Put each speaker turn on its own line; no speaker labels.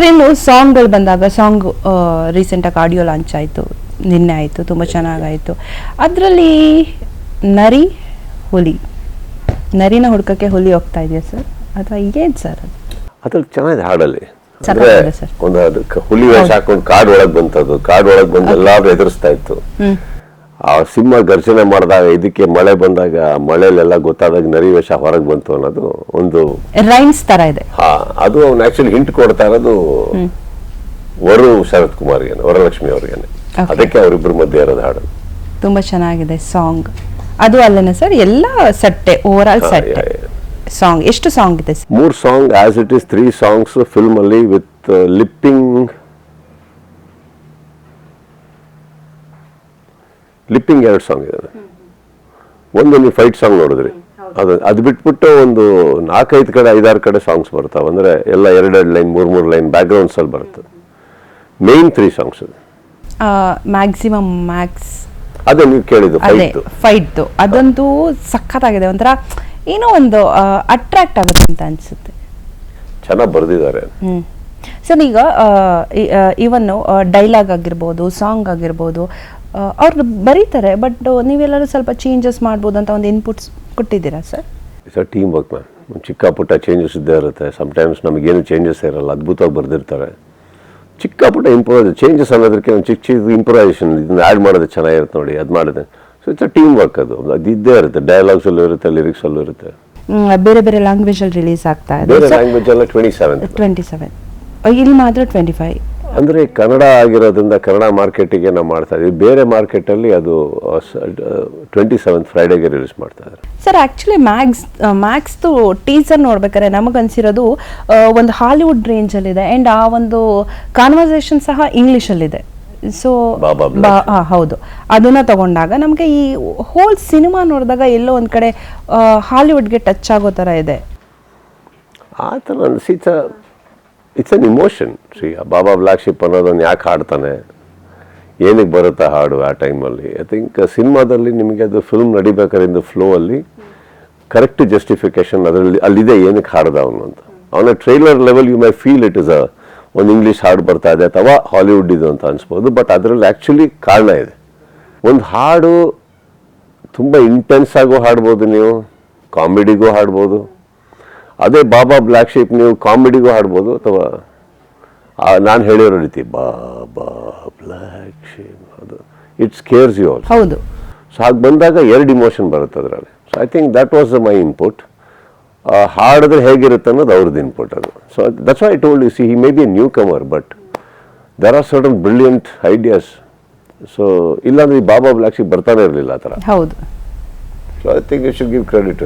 Sir ಇನ್ನು ಸಾಂಗ್ಗಳು ಬಂದಾಗ ಸಾಂಗ್ ರೀಸೆಂಟಾಗಿ ಆಡಿಯೋ ಲಾಂಚ್ ಆಯಿತು ನಿನ್ನೆ ಆಯಿತು ತುಂಬ ಚೆನ್ನಾಗಾಯಿತು. ಅದರಲ್ಲಿ ನರಿ ಹುಲಿ. ನರಿನ ಹುಡ್ಕಕ್ಕೆ ಹುಲಿ ಹೋಗ್ತಾ ಇದೆಯಾ ಸರ್? ಅಥವಾ ಏನು ಸರ್ ಅದು?
ಅದ್ರಲ್ಲಿ ಚೆನ್ನಾಗಿದೆ ಹಾಡಲ್ಲಿ.
ಸರ್.
ಒಂದು ಹುಲಿ ವೇಷ ಹಾಕೊಂಡು ಕಾಡ್ ಒಳಗ್ ಬಂತದ್ದು ಕಾಡ್ ಒಳಗ್ ಬಂದು ಎಲ್ಲಾರು ಎದುರಿಸ್ತಾ ಇತ್ತು. ಆ ಸಿಂಹ ಘರ್ಷಣೆ ಮಾಡಿದಾಗ ಇದಕ್ಕೆ ಮಳೆ ಬಂದಾಗ ಮಳೆಯಲ್ಲೆಲ್ಲ ಮಳೆಲೆಲ್ಲ ಗೊತ್ತಾದಾಗ ನರಿ ವೇಷ ಹೊರಗೆ ಬಂತು ಅನ್ನೋದು ಒಂದು
ರೈನ್ಸ್ ತರ ಇದೆ.
ಹಾ ಅದು ಅವ್ನು ಆಕ್ಚುಲಿ ಹಿಂಟ್ ಕೊಡ್ತಾ ಇರೋದು ವರು ಶರತ್ ಕುಮಾರ್ಗೆ ವರಲಕ್ಷ್ಮಿ
ಅವ್ರಿಗೆ.
ಅದಕ್ಕೆ ಅವರಿಬ್ಬರ ಮಧ್ಯೆ ಇರೋದು ಹಾಡು.
ತುಂಬಾ ಚೆನ್ನಾಗಿದೆ ಸಾಂಗ್. ಅದು ಅಲ್ಲೇನೆ ಸರ್ ಎಲ್ಲ ಸಟ್ಟೆ ಓವರ್ ಆಲ್ ಸಟ್ಟೆ. ಸಾಂಗ್ ಎಷ್ಟು ಸಾಂಗ್ ಇದೆ ಮೂರು
ಮೂರ್ song as it is three songs film ಅಲ್ಲಿ ವಿತ್ ಲಿಪ್ಪಿಂಗ್ ಲಿಪ್ಪಿಂಗ್ ಎರಡು ಸಾಂಗ್ ಇದೆ ಒಂದು ನೀವು ಫೈಟ್ ಸಾಂಗ್ ನೋಡಿದ್ರಿ. ಅದು ಅದು ಬಿಟ್ಬಿಟ್ಟು ಒಂದು ನಾಲ್ಕೈದು ಕಡೆ ಐದಾರು ಕಡೆ ಸಾಂಗ್ಸ್ ಬರ್ತಾವೆ. ಅಂದರೆ ಎಲ್ಲ ಎರಡೆರಡು ಲೈನ್ ಮೂರು ಮೂರು ಲೈನ್ ಬ್ಯಾಕ್ಗ್ರೌಂಡ್ಸಲ್ಲಿ ಬರುತ್ತೆ. ಮೇನ್ ತ್ರೀ ಸಾಂಗ್ಸ್ ಅದು.
ಮ್ಯಾಕ್ಸಿಮಮ್ ಮ್ಯಾಕ್ಸ್
ಅದೇ ನೀವು ಕೇಳಿದ್ದು
ಅದೇ
ಫೈಟ್
ಫೈಟ್ದು ಅದಂತೂ ಸಖತ್ತಾಗಿದೆ. ಒಂಥರ ಏನೋ ಒಂದು ಅಟ್ರಾಕ್ಟ್ ಆಗುತ್ತೆ ಅಂತ ಅನ್ಸುತ್ತೆ.
ಚೆನ್ನಾಗಿ ಬರ್ದಿದ್ದಾರೆ.
ಸರ್ ಈಗ ಇವನ್ನು ಡೈಲಾಗ್ ಆಗಿರ್ಬೋದು ಸಾಂಗ್ ಆಗಿರ್ಬೋದು ಅವ್ರು ಬರೀತಾರೆ ಬಟ್ ನೀವೆಲ್ಲರೂ ಸ್ವಲ್ಪ ಚೇಂಜಸ್ ಮಾಡ್ಬೋದು ಅಂತ ಒಂದು ಇನ್ಪುಟ್ಸ್ ಕೊಟ್ಟಿದ್ದೀರಾ sir
sir team work ma'am ಚಿಕ್ಕ ಪುಟ್ಟ ಚೇಂಜಸ್ ಇದ್ದೇ ಇರುತ್ತೆ. ಸಮಟೈಮ್ಸ್ ನಮಗೇನು ಚೇಂಜಸ್ ಇರಲ್ಲ ಅದ್ಭುತವಾಗಿ ಬರೆದಿರ್ತಾರೆ. ಚಿಕ್ಕ ಪುಟ್ಟ ಇಂಪ್ರೂವ್ ಚೇಂಜಸ್ ಅನ್ನೋದಕ್ಕೆ ಒಂದು ಚಿಕ್ಕ ಚಿಕ್ಕ ಇಂಪ್ರೂವೈಸೇಷನ್ ಇದನ್ನ ಆ್ಯಡ್ ಮಾಡೋದು ಚೆನ್ನಾಗಿರುತ್ತೆ ನೋಡಿ ಅದು ಮಾಡಿದೆ so it's a team work ಅದು. ಅದು ಇದ್ದೇ ಇರುತ್ತೆ ಡೈಲಾಗ್ಸಲ್ಲೂ ಇರುತ್ತೆ ಲಿರಿಕ್ಸಲ್ಲೂ ಇರುತ್ತೆ.
ಬೇರೆ ಬೇರೆ ಲ್ಯಾಂಗ್ವೇಜಲ್ಲಿ ರಿಲೀಸ್ ಆಗ್ತಾ ಇದೆ.
ಬೇರೆ ಲ್ಯಾಂಗ್ವೇಜ್ ಎಲ್ಲ ಟ್ವೆಂಟಿ ಸೆವೆನ್
ಟ್ವೆಂಟಿ ಸೆವೆನ್ ಇಲ್ಲಿ ಮಾತ್ರ ಟ್ವೆಂಟಿ ಫೈವ್
ಅಂದರೆ ಕನ್ನಡ ಆಗಿರೋದ್ರಿಂದ ಕನ್ನಡ ಮಾರ್ಕೆಟಿಗೆ ನಾವು ಮಾಡ್ತಾ ಇದ್ದೀವಿ ಬೇರೆ ಮಾರ್ಕೆಟಲ್ಲಿ ಅದು ಟ್ವೆಂಟಿ ಸೆವೆಂತ್ ಫ್ರೈಡೇಗೆ ರಿಲೀಸ್ ಮಾಡ್ತಾ ಇದ್ದಾರೆ.
ಸರ್ ಆ್ಯಕ್ಚುಲಿ ಮ್ಯಾಕ್ಸ್ ಮ್ಯಾಕ್ಸ್ದು ಟೀಸರ್ ನೋಡ್ಬೇಕಾದ್ರೆ ನಮಗನ್ಸಿರೋದು ಅನ್ಸಿರೋದು ಒಂದು ಹಾಲಿವುಡ್ ರೇಂಜಲ್ಲಿದೆ ಆ್ಯಂಡ್ ಆ ಒಂದು ಕಾನ್ವರ್ಸೇಷನ್ ಸಹ ಇಂಗ್ಲೀಷಲ್ಲಿದೆ ಸೊ. ಹೌದು. ಅದನ್ನ ತಗೊಂಡಾಗ ನಮಗೆ ಈ ಹೋಲ್ ಸಿನಿಮಾ ನೋಡಿದಾಗ ಎಲ್ಲೋ ಒಂದು ಕಡೆ ಹಾಲಿವುಡ್ಗೆ ಟಚ್ ಆಗೋ ಥರ ಇದೆ.
ಆ ಥರ it's it's an emotion Shri Baba black sheep ಅನ್ನೋದನ್ನು ಯಾಕೆ ಹಾಡ್ತಾನೆ? ಏನಕ್ಕೆ ಬರುತ್ತೆ ಹಾಡು ಆ ಟೈಮಲ್ಲಿ? ಐ ಥಿಂಕ್ ಸಿನಿಮಾದಲ್ಲಿ ನಿಮಗೆ ಅದು ಫಿಲ್ಮ್ ನಡಿಬೇಕಾದ್ರೆ ಫ್ಲೋ ಅಲ್ಲಿ ಕರೆಕ್ಟ್ ಜಸ್ಟಿಫಿಕೇಶನ್ ಅದರಲ್ಲಿ ಅಲ್ಲಿದೆ ಏನಕ್ಕೆ ಹಾಡ್ದ ಅವನು ಅಂತ. ಅವನ trailer level you may feel it is a ಒಂದು ಇಂಗ್ಲೀಷ್ ಹಾಡು ಬರ್ತಾ ಇದೆ ಅಥವಾ ಹಾಲಿವುಡ್ ಇದು ಅಂತ ಅನಿಸ್ಬೋದು ಬಟ್ ಅದರಲ್ಲಿ ಆ್ಯಕ್ಚುಲಿ ಕಾರಣ ಇದೆ. ಒಂದು ಹಾಡು ತುಂಬ ಇಂಟೆನ್ಸ್ ಆಗೋ ಹಾಡ್ಬೋದು ನೀವು ಕಾಮಿಡಿಗೂ ಹಾಡ್ಬೋದು ಅದೇ ಬಾಬಾ ಬ್ಲ್ಯಾಕ್ ಶೀಪ್ ನೀವು ಕಾಮಿಡಿಗೂ ಹಾಡ್ಬೋದು ಅಥವಾ ನಾನು ಹೇಳಿರೋ ರೀತಿ ಬಾಬಾ ಬ್ಲ್ಯಾಕ್ ಶೀಪ್ ಅದು ಇಟ್ಸ್ ಕೇರ್ಸ್ ಯು ಆಲ್ಸೋ
ಹೌದು.
ಸೊ ಹಾಗೆ ಬಂದಾಗ ಎರಡು ಇಮೋಷನ್ ಬರುತ್ತೆ ಅದರಲ್ಲಿ. So I think that was my input ಹಾಡಿದ್ರೆ ಹೇಗಿರುತ್ತೆ ಅನ್ನೋದು ಅವ್ರದ್ದು ಇನ್ಪುಟ್ ಅದು. So that's I told you see he may be a newcomer but there are sudden brilliant ideas so ಇಲ್ಲಾಂದ್ರೆ ಈ ಬಾಬಾ ಬ್ಲ್ಯಾಕ್ ಶೀಪ್ ಬರ್ತಾನೆ ಇರಲಿಲ್ಲ ಆ ಥರ.
ಹೌದು.
So I think you should give credit